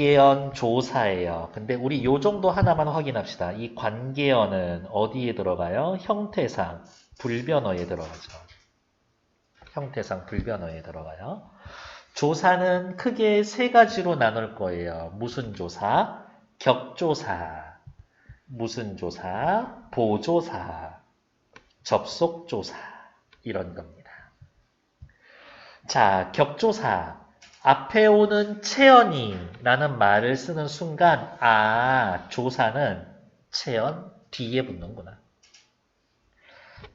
관계연 조사예요. 근데 우리 요 정도 하나만 확인합시다. 이 관계연은 어디에 들어가요? 형태상 불변어에 들어가죠. 형태상 불변어에 들어가요. 조사는 크게 세 가지로 나눌 거예요. 무슨 조사? 격조사. 무슨 조사? 보조사. 접속조사. 이런 겁니다. 자, 격조사. 앞에 오는 채연이라는 말을 쓰는 순간, 아, 조사는 채연 뒤에 붙는구나.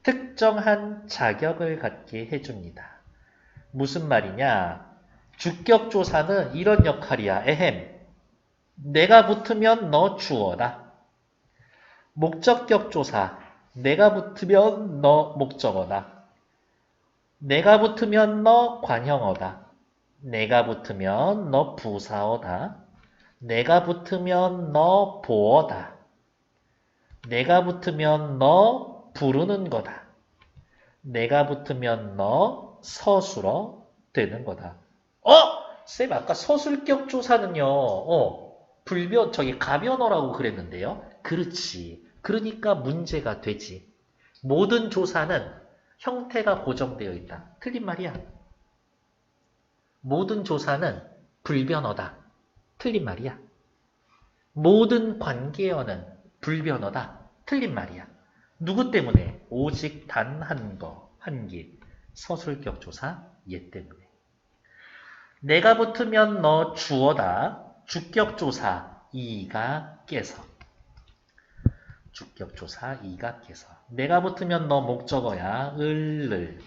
특정한 자격을 갖게 해줍니다. 무슨 말이냐? 주격조사는 이런 역할이야. 에헴. 내가 붙으면 너 주어다. 목적격조사. 내가 붙으면 너 목적어다. 내가 붙으면 너 관형어다. 내가 붙으면 너 부사어다. 내가 붙으면 너 보어다. 내가 붙으면 너 부르는 거다. 내가 붙으면 너 서술어 되는 거다. 어? 쌤 아까 서술격 조사는요. 어, 불변 저기 가변어라고 그랬는데요. 그렇지. 그러니까 문제가 되지. 모든 조사는 형태가 고정되어 있다. 틀린 말이야. 모든 조사는 불변어다. 틀린 말이야. 모든 관계어는 불변어다. 틀린 말이야. 누구 때문에? 오직 단 한 거, 한 길. 서술격 조사 얘 때문에. 내가 붙으면 너 주어다. 주격 조사 이가 깨서. 주격 조사 이가 깨서. 내가 붙으면 너 목적어야. 을을.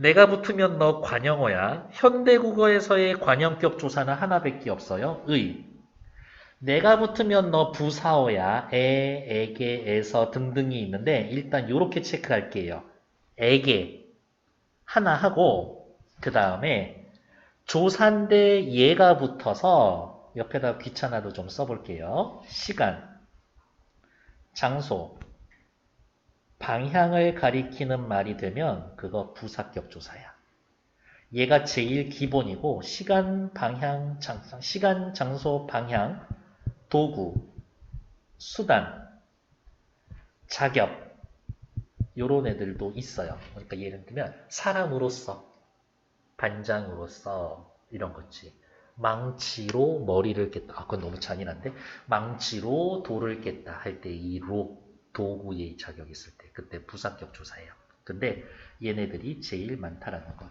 내가 붙으면 너 관형어야. 현대국어에서의 관형격 조사는 하나밖에 없어요. 의. 내가 붙으면 너 부사어야. 에, 에게, 에서 등등이 있는데 일단 요렇게 체크할게요. 에게 하나 하고 그 다음에 조사인데 얘가 붙어서 옆에다 귀찮아도 좀 써볼게요. 시간, 장소, 방향을 가리키는 말이 되면 그거 부사격 조사야. 얘가 제일 기본이고 시간, 방향, 장, 시간, 장소, 방향, 도구, 수단, 자격 요런 애들도 있어요. 그러니까 예를 들면 사람으로서, 반장으로서 이런 거지. 망치로 머리를 깼다. 아, 그건 너무 잔인한데 망치로 돌을 깼다 할 때 이 로 도구의 자격이 있을 때 그때 부사격 조사예요. 근데 얘네들이 제일 많다라는 거.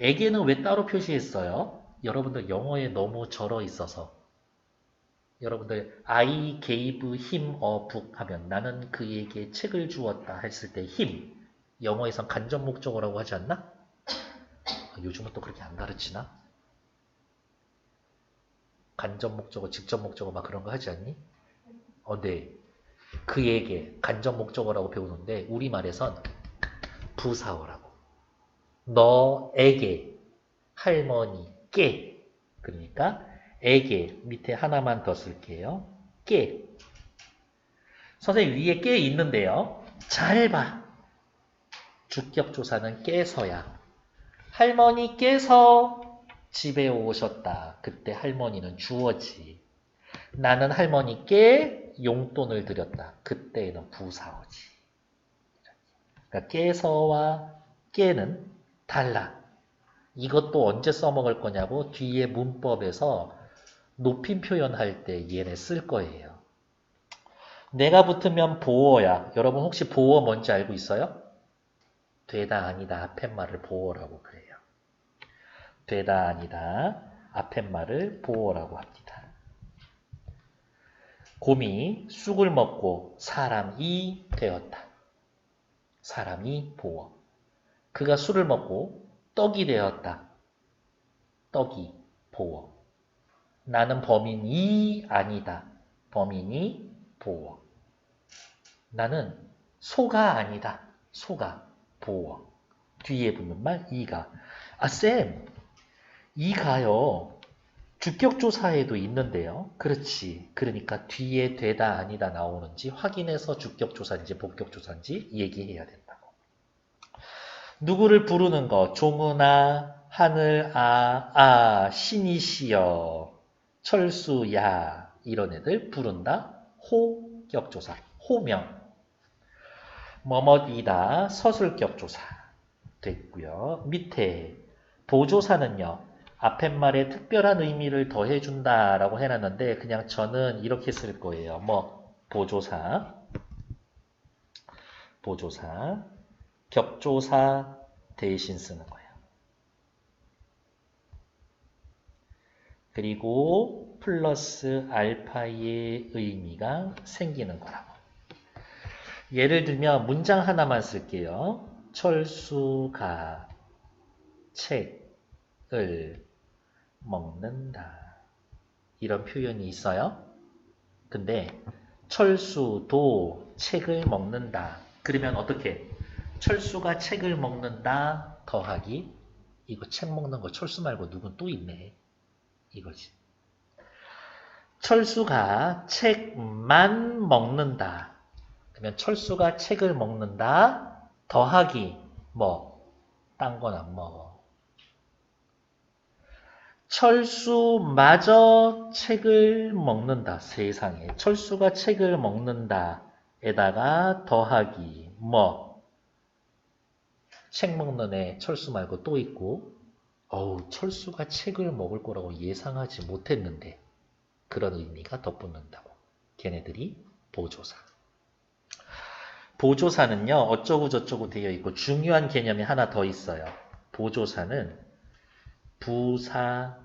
에게는 왜 따로 표시했어요? 여러분들 영어에 너무 절어 있어서 여러분들 I gave him a book 하면 나는 그에게 책을 주었다 했을 때 him 영어에선 간접 목적어라고 하지 않나? 아, 요즘은 또 그렇게 안 가르치나? 간접 목적어, 직접 목적어 막 그런 거 하지 않니? 어, 네. 그에게 간접 목적어라고 배우는데 우리말에선 부사어라고. 너에게 할머니께 그러니까 에게 밑에 하나만 더 쓸게요. 깨. 선생님 위에 깨 있는데요. 잘 봐. 주격 조사는 깨서야. 할머니께서 집에 오셨다. 그때 할머니는 주어지. 나는 할머니께 용돈을 드렸다. 그때는 부사어지. 그러니까 깨서와 깨는 달라. 이것도 언제 써먹을 거냐고 뒤에 문법에서 높임 표현할 때 얘네 쓸 거예요. 내가 붙으면 보어야. 여러분 혹시 보어 뭔지 알고 있어요? 되다 아니다 앞에 말을 보어라고 그래요. 되다 아니다 앞에 말을 보어라고 합니다. 곰이 쑥을 먹고 사람이 되었다. 사람이 보어. 그가 술을 먹고 떡이 되었다. 떡이 보어. 나는 범인이 아니다. 범인이 보어. 나는 소가 아니다. 소가 보어. 뒤에 붙는 말 이가. 아 쌤, 이가요. 주격조사에도 있는데요. 그렇지. 그러니까 뒤에 되다 아니다 나오는지 확인해서 주격조사인지 복격조사인지 얘기해야 된다고. 누구를 부르는 거 종은아 하늘 아 아 신이시여 철수야 이런 애들 부른다 호격조사 호명 뭐뭐이다 서술격조사 됐고요. 밑에 보조사는요. 앞에 말에 특별한 의미를 더해준다라고 해놨는데 그냥 저는 이렇게 쓸 거예요. 뭐 보조사, 보조사, 격조사 대신 쓰는 거예요. 그리고 플러스 알파의 의미가 생기는 거라고. 예를 들면 문장 하나만 쓸게요. 철수가 책을 먹는다. 이런 표현이 있어요. 근데 철수도 책을 먹는다. 그러면 어떻게? 철수가 책을 먹는다 더하기 이거 책 먹는 거 철수 말고 누군 또 있네. 이거지. 철수가 책만 먹는다. 그러면 철수가 책을 먹는다 더하기 뭐 딴 건 안 먹어. 철수마저 책을 먹는다. 세상에. 철수가 책을 먹는다. 에다가 더하기 뭐 책 먹는 애 철수 말고 또 있고 어우 철수가 책을 먹을 거라고 예상하지 못했는데 그런 의미가 덧붙는다고. 걔네들이 보조사. 보조사는요, 어쩌고 저쩌고 되어 있고, 중요한 개념이 하나 더 있어요. 보조사는 부사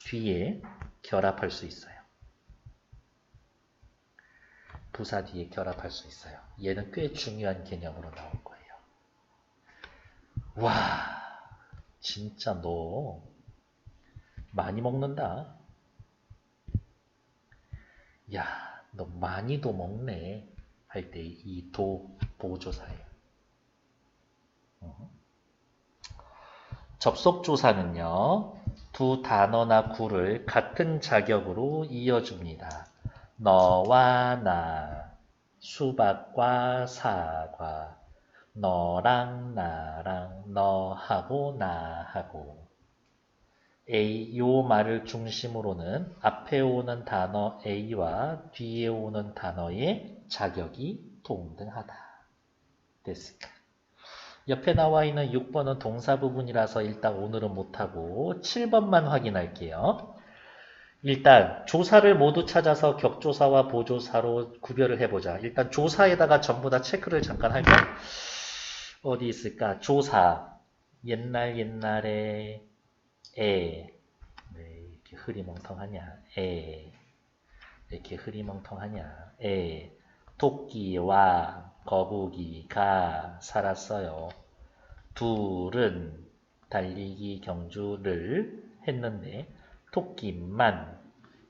뒤에 결합할 수 있어요. 부사 뒤에 결합할 수 있어요. 얘는 꽤 중요한 개념으로 나올 거예요. 와, 진짜 너 많이 먹는다. 야, 너 많이도 먹네. 할 때 이 도 보조사예요. 어. 접속조사는요. 두 단어나 구를 같은 자격으로 이어줍니다. 너와 나, 수박과 사과, 너랑 나랑, 너하고 나하고. A, 요 말을 중심으로는 앞에 오는 단어 A와 뒤에 오는 단어의 자격이 동등하다. 됐을까? 옆에 나와 있는 6번은 동사 부분이라서 일단 오늘은 못하고 7번만 확인할게요. 일단 조사를 모두 찾아서 격조사와 보조사로 구별을 해보자. 일단 조사에다가 전부 다 체크를 잠깐 할까? 어디 있을까? 조사. 옛날 옛날에 에. 왜 이렇게 흐리멍텅하냐? 에. 이렇게 흐리멍텅하냐? 에. 토끼와 거북이가 살았어요. 둘은 달리기 경주를 했는데 토끼만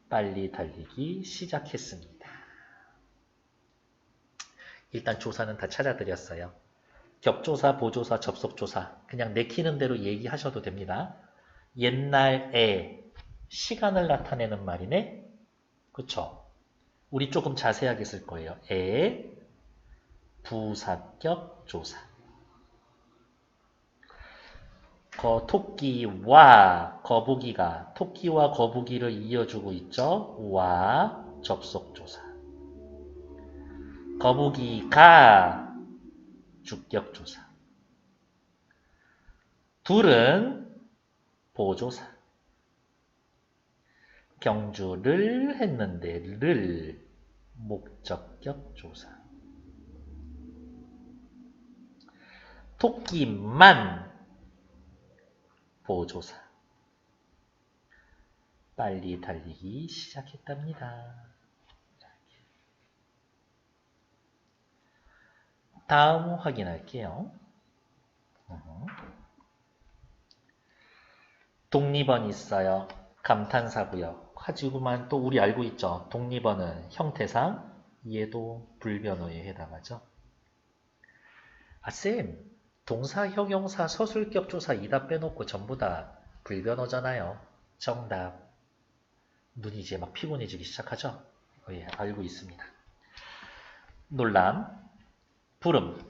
빨리 달리기 시작했습니다. 일단 조사는 다 찾아드렸어요. 격조사, 보조사, 접속조사 그냥 내키는 대로 얘기하셔도 됩니다. 옛날에 시간을 나타내는 말이네. 그쵸? 우리 조금 자세하게 쓸 거예요. 에 부사격 조사. 거, 토끼와 거북이가 토끼와 거북이를 이어주고 있죠. 와 접속 조사. 거북이가 주격 조사. 둘은 보조사. 경주를 했는데 를 목적격 조사. 토끼만 보조사. 빨리 달리기 시작했답니다. 다음 확인할게요. 어허. 독립원 있어요. 감탄사고요. 가지고만 또 우리 알고 있죠. 독립원은 형태상 얘도 불변어에 해당하죠. 아, 쌤, 동사, 형용사, 서술격 조사 이다 빼놓고 전부 다 불변어잖아요. 정답. 눈이 이제 막 피곤해지기 시작하죠? 어, 예, 알고 있습니다. 놀람, 부름,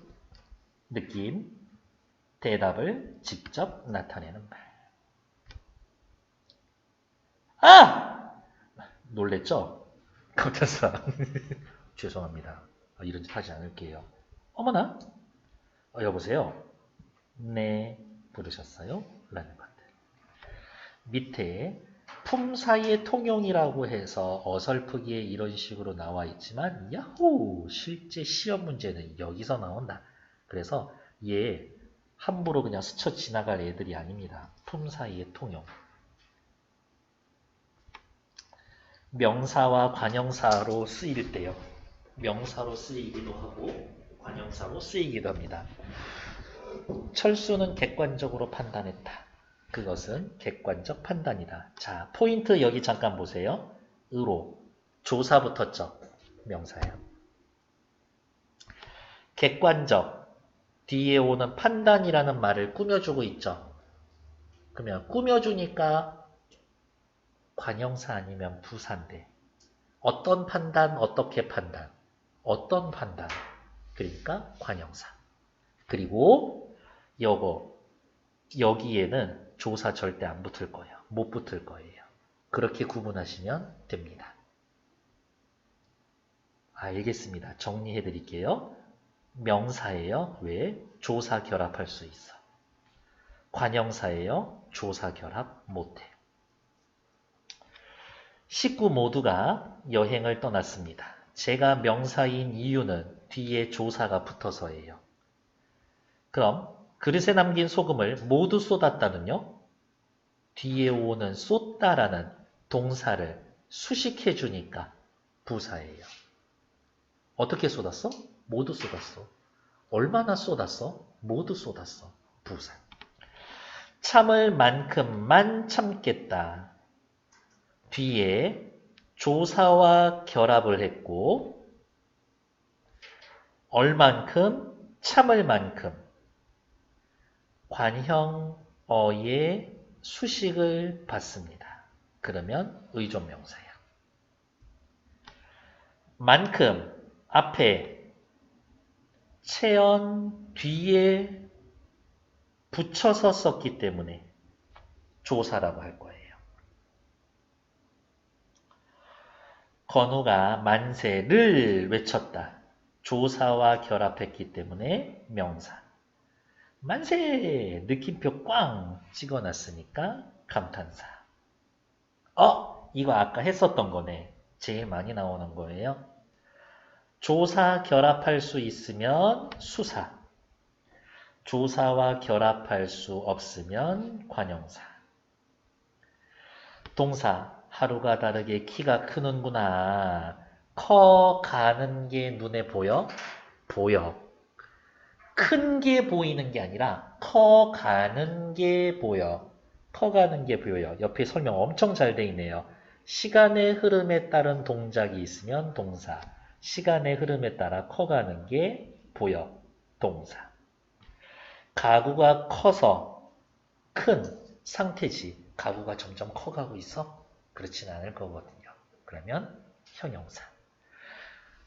느낌, 대답을 직접 나타내는 말. 아! 놀랬죠? 감탄사. 죄송합니다. 아, 이런 짓 하지 않을게요. 어머나? 어, 여보세요? 네, 부르셨어요? 라는 것들. 밑에 품 사이의 통용이라고 해서 어설프기에 이런 식으로 나와 있지만 야호! 실제 시험 문제는 여기서 나온다. 그래서 얘 함부로 그냥 스쳐 지나갈 애들이 아닙니다. 품 사이의 통용. 명사와 관형사로 쓰일 때요. 명사로 쓰이기도 하고 관형사로 쓰이기도 합니다. 철수는 객관적으로 판단했다. 그것은 객관적 판단이다. 자, 포인트 여기 잠깐 보세요. 의로 조사 붙었죠. 명사예요. 객관적 뒤에 오는 판단이라는 말을 꾸며주고 있죠. 그러면 꾸며주니까 관형사 아니면 부사인데 어떤 판단, 어떻게 판단, 어떤 판단 그러니까 관형사 그리고 여거 여기에는 조사 절대 안 붙을 거예요. 못 붙을 거예요. 그렇게 구분하시면 됩니다. 알겠습니다. 정리해 드릴게요. 명사예요. 왜? 조사 결합할 수 있어. 관형사예요. 조사 결합 못해. 식구 모두가 여행을 떠났습니다. 제가 명사인 이유는 뒤에 조사가 붙어서예요. 그럼 그릇에 남긴 소금을 모두 쏟았다는요? 뒤에 오는 쏟다라는 동사를 수식해 주니까 부사예요. 어떻게 쏟았어? 모두 쏟았어. 얼마나 쏟았어? 모두 쏟았어. 부사. 참을 만큼만 참겠다. 뒤에 조사와 결합을 했고 얼만큼 참을 만큼 관형 어의 수식을 받습니다. 그러면 의존명사야. 만큼 앞에 체언 뒤에 붙여서 썼기 때문에 조사라고 할 거예요. 건우가 만세를 외쳤다. 조사와 결합했기 때문에 명사. 만세! 느낌표 꽝 찍어놨으니까 감탄사. 어? 이거 아까 했었던 거네. 제일 많이 나오는 거예요. 조사 결합할 수 있으면 수사. 조사와 결합할 수 없으면 관형사. 동사. 하루가 다르게 키가 크는구나. 커 가는 게 눈에 보여? 보여. 큰 게 보이는 게 아니라 커 가는 게 보여. 커 가는 게 보여요. 옆에 설명 엄청 잘 돼 있네요. 시간의 흐름에 따른 동작이 있으면 동사. 시간의 흐름에 따라 커가는 게 보여. 동사. 가구가 커서 큰 상태지. 가구가 점점 커가고 있어? 그렇지는 않을 거거든요. 그러면 형용사.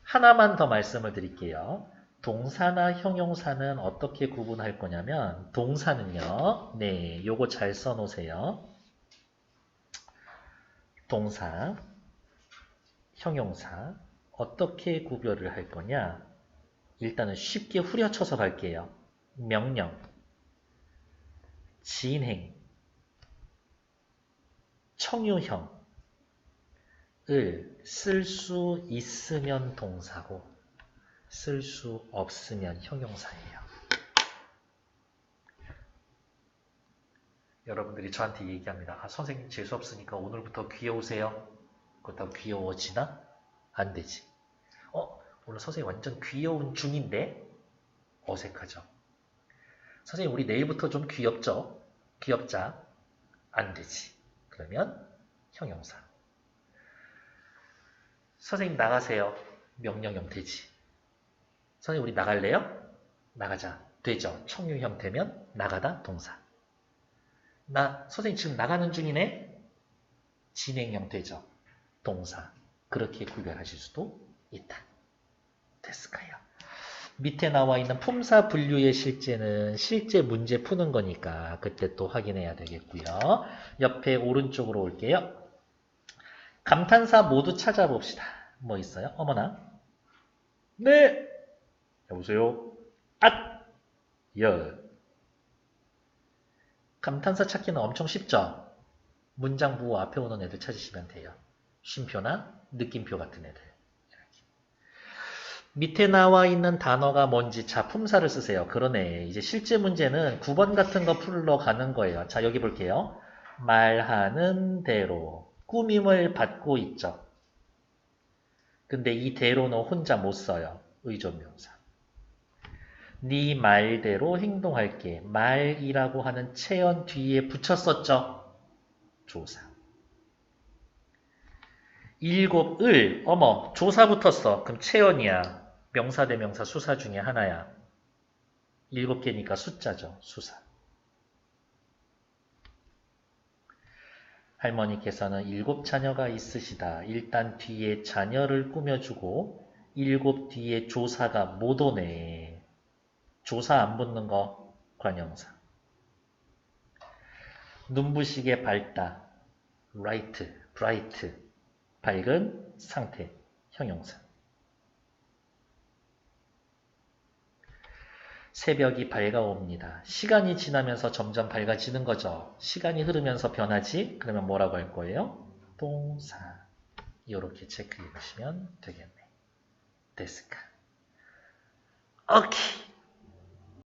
하나만 더 말씀을 드릴게요. 동사나 형용사는 어떻게 구분할 거냐면 동사는요. 네, 요거 잘 써놓으세요. 동사, 형용사 어떻게 구별을 할 거냐? 일단은 쉽게 후려쳐서 갈게요. 명령, 진행, 청유형, 을쓸수 있으면 동사고 쓸 수 없으면 형용사예요. 여러분들이 저한테 얘기합니다. 아, 선생님 재수 없으니까 오늘부터 귀여우세요. 그렇다고 귀여워지나? 안 되지. 어, 오늘 선생님 완전 귀여운 중인데 어색하죠. 선생님 우리 내일부터 좀 귀엽죠? 귀엽자. 안 되지. 그러면 형용사. 선생님 나가세요. 명령형 되지. 선생님 우리 나갈래요? 나가자. 되죠. 청유형 되면 나가다 동사. 나 선생님 지금 나가는 중이네. 진행형 되죠. 동사. 그렇게 구별하실 수도 있다. 됐을까요? 밑에 나와 있는 품사 분류의 실제는 실제 문제 푸는 거니까 그때 또 확인해야 되겠고요. 옆에 오른쪽으로 올게요. 감탄사 모두 찾아봅시다. 뭐 있어요? 어머나. 네. 여보세요. 앗. 열. 감탄사 찾기는 엄청 쉽죠? 문장 부호 앞에 오는 애들 찾으시면 돼요. 쉼표나 느낌표 같은 애들. 밑에 나와 있는 단어가 뭔지 자 품사를 쓰세요. 그러네. 이제 실제 문제는 9번 같은 거 풀러 가는 거예요. 자 여기 볼게요. 말하는 대로 꾸밈을 받고 있죠. 근데 이 대로는 혼자 못 써요. 의존명사. 네 말대로 행동할게. 말이라고 하는 체연 뒤에 붙였었죠. 조사. 일곱 을 어머 조사 붙었어. 그럼 체연이야. 명사 대명사 수사 중에 하나야. 일곱 개니까 숫자죠. 수사. 할머니께서는 일곱 자녀가 있으시다. 일단 뒤에 자녀를 꾸며주고 일곱 뒤에 조사가 못 오네. 조사 안 붙는 거 관형사. 눈부시게 밝다. bright, bright. 밝은 상태. 형용사. 새벽이 밝아옵니다. 시간이 지나면서 점점 밝아지는 거죠. 시간이 흐르면서 변하지? 그러면 뭐라고 할 거예요? 동사. 이렇게 체크해 보시면 되겠네. 데스카. 오케이.